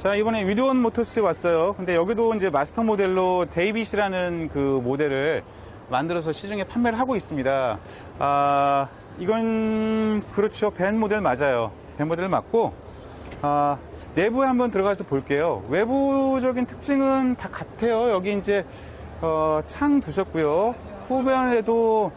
자, 이번에 위드원 모터스에 왔어요. 근데 여기도 이제 마스터 모델로 데이빗이라는 그 모델을 만들어서 시중에 판매를 하고 있습니다. 아, 이건 그렇죠. 벤 모델 맞아요. 벤 모델 맞고, 아, 내부에 한번 들어가서 볼게요. 외부적인 특징은 다 같아요. 여기 이제, 어, 창 두셨고요. 후면에도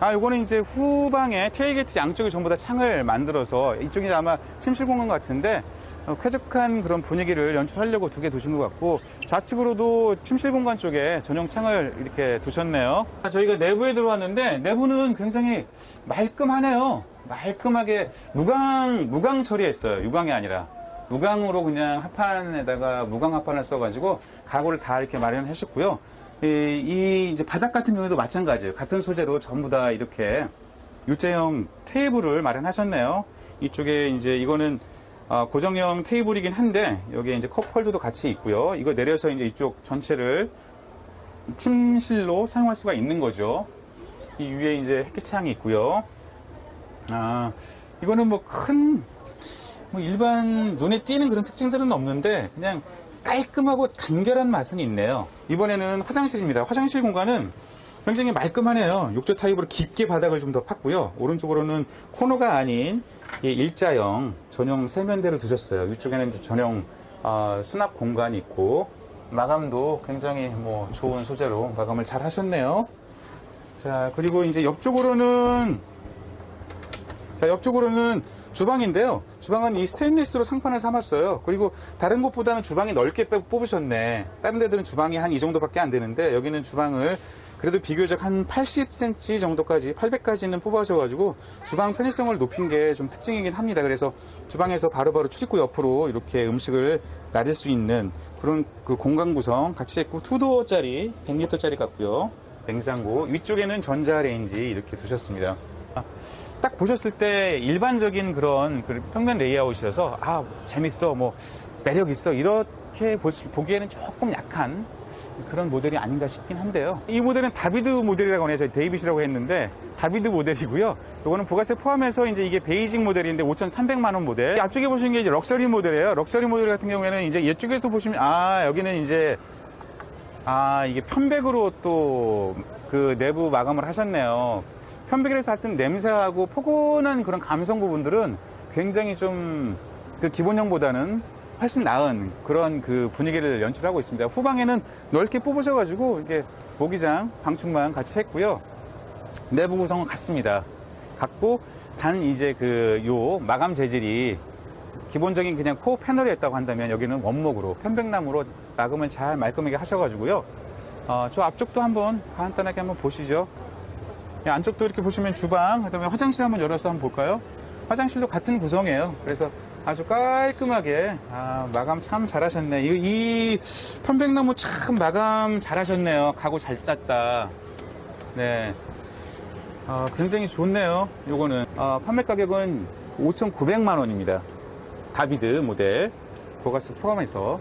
아, 요거는 이제 후방에 테일게이트 양쪽에 전부 다 창을 만들어서 이쪽이 아마 침실 공간 같은데 어, 쾌적한 그런 분위기를 연출하려고 두 개 두신 것 같고 좌측으로도 침실 공간 쪽에 전용 창을 이렇게 두셨네요. 아, 저희가 내부에 들어왔는데 내부는 굉장히 말끔하네요. 말끔하게 무광 무광 처리했어요. 유광이 아니라 무광으로 그냥 합판에다가 무광 합판을 써가지고 가구를 다 이렇게 마련하셨고요. 이, 이 이제 바닥 같은 경우에도 마찬가지예요. 같은 소재로 전부 다 이렇게 U자형 테이블을 마련하셨네요. 이쪽에 이제 이거는 아, 고정형 테이블이긴 한데 여기에 이제 컵 홀더도 같이 있고요. 이거 내려서 이제 이쪽 전체를 침실로 사용할 수가 있는 거죠. 이 위에 이제 햇빛창이 있고요. 아, 이거는 뭐 큰, 뭐 일반 눈에 띄는 그런 특징들은 없는데 그냥 깔끔하고 간결한 맛은 있네요. 이번에는 화장실입니다. 화장실 공간은 굉장히 말끔하네요. 욕조 타입으로 깊게 바닥을 좀 더 팠고요. 오른쪽으로는 코너가 아닌 이 일자형 전용 세면대를 두셨어요. 이쪽에는 이제 전용 아, 수납 공간이 있고 마감도 굉장히 뭐 좋은 소재로 마감을 잘 하셨네요. 자 그리고 이제 옆쪽으로는 자, 옆쪽으로는 주방인데요. 주방은 이 스테인리스로 상판을 삼았어요. 그리고 다른 곳보다는 주방이 넓게 빼- 뽑으셨네. 다른 데들은 주방이 한 이 정도밖에 안 되는데 여기는 주방을 그래도 비교적 한 80cm 정도까지, 800까지는 뽑아셔가지고 주방 편의성을 높인 게 좀 특징이긴 합니다. 그래서 주방에서 바로바로 출입구 옆으로 이렇게 음식을 나를 수 있는 그런 그 공간 구성 같이 했고 투도어짜리 100리터짜리 같고요. 냉장고 위쪽에는 전자레인지 이렇게 두셨습니다. 딱 보셨을 때 일반적인 그런 그 평면 레이아웃이어서 아 재밌어 뭐 매력 있어 이렇게 보기에는 조금 약한 그런 모델이 아닌가 싶긴 한데요. 이 모델은 다비드 모델이라고 하네요. 저희 데이빗이라고 했는데 다비드 모델이고요. 이거는 부가세 포함해서 이제 이게 베이징 모델인데 5,300만 원 모델. 앞쪽에 보시는 게 이제 럭셔리 모델이에요. 럭셔리 모델 같은 경우에는 이제 이쪽에서 보시면 아 여기는 이제 아, 이게 편백으로 또 그 내부 마감을 하셨네요. 편백을 해서 할 땐 냄새하고 포근한 그런 감성 부분들은 굉장히 좀 그 기본형보다는 훨씬 나은 그런 그 분위기를 연출하고 있습니다. 후방에는 넓게 뽑으셔가지고 이게 모기장, 방충망 같이 했고요. 내부 구성은 같습니다. 같고 단 이제 그 요 마감 재질이 기본적인 그냥 코어 패널이었다고 한다면 여기는 원목으로 편백나무로 마감을 잘 말끔하게 하셔가지고요. 어, 저 앞쪽도 한번 간단하게 한번 보시죠. 이 안쪽도 이렇게 보시면 주방, 그다음에 화장실 한번 열어서 한번 볼까요? 화장실도 같은 구성이에요. 그래서 아주 깔끔하게 아, 마감 참 잘하셨네. 이, 이 편백나무 참 마감 잘하셨네요. 가구 잘 짰다. 네. 어, 굉장히 좋네요. 요거는 어, 판매 가격은 5,900만 원입니다. 다비드 모델 고가스 포함해서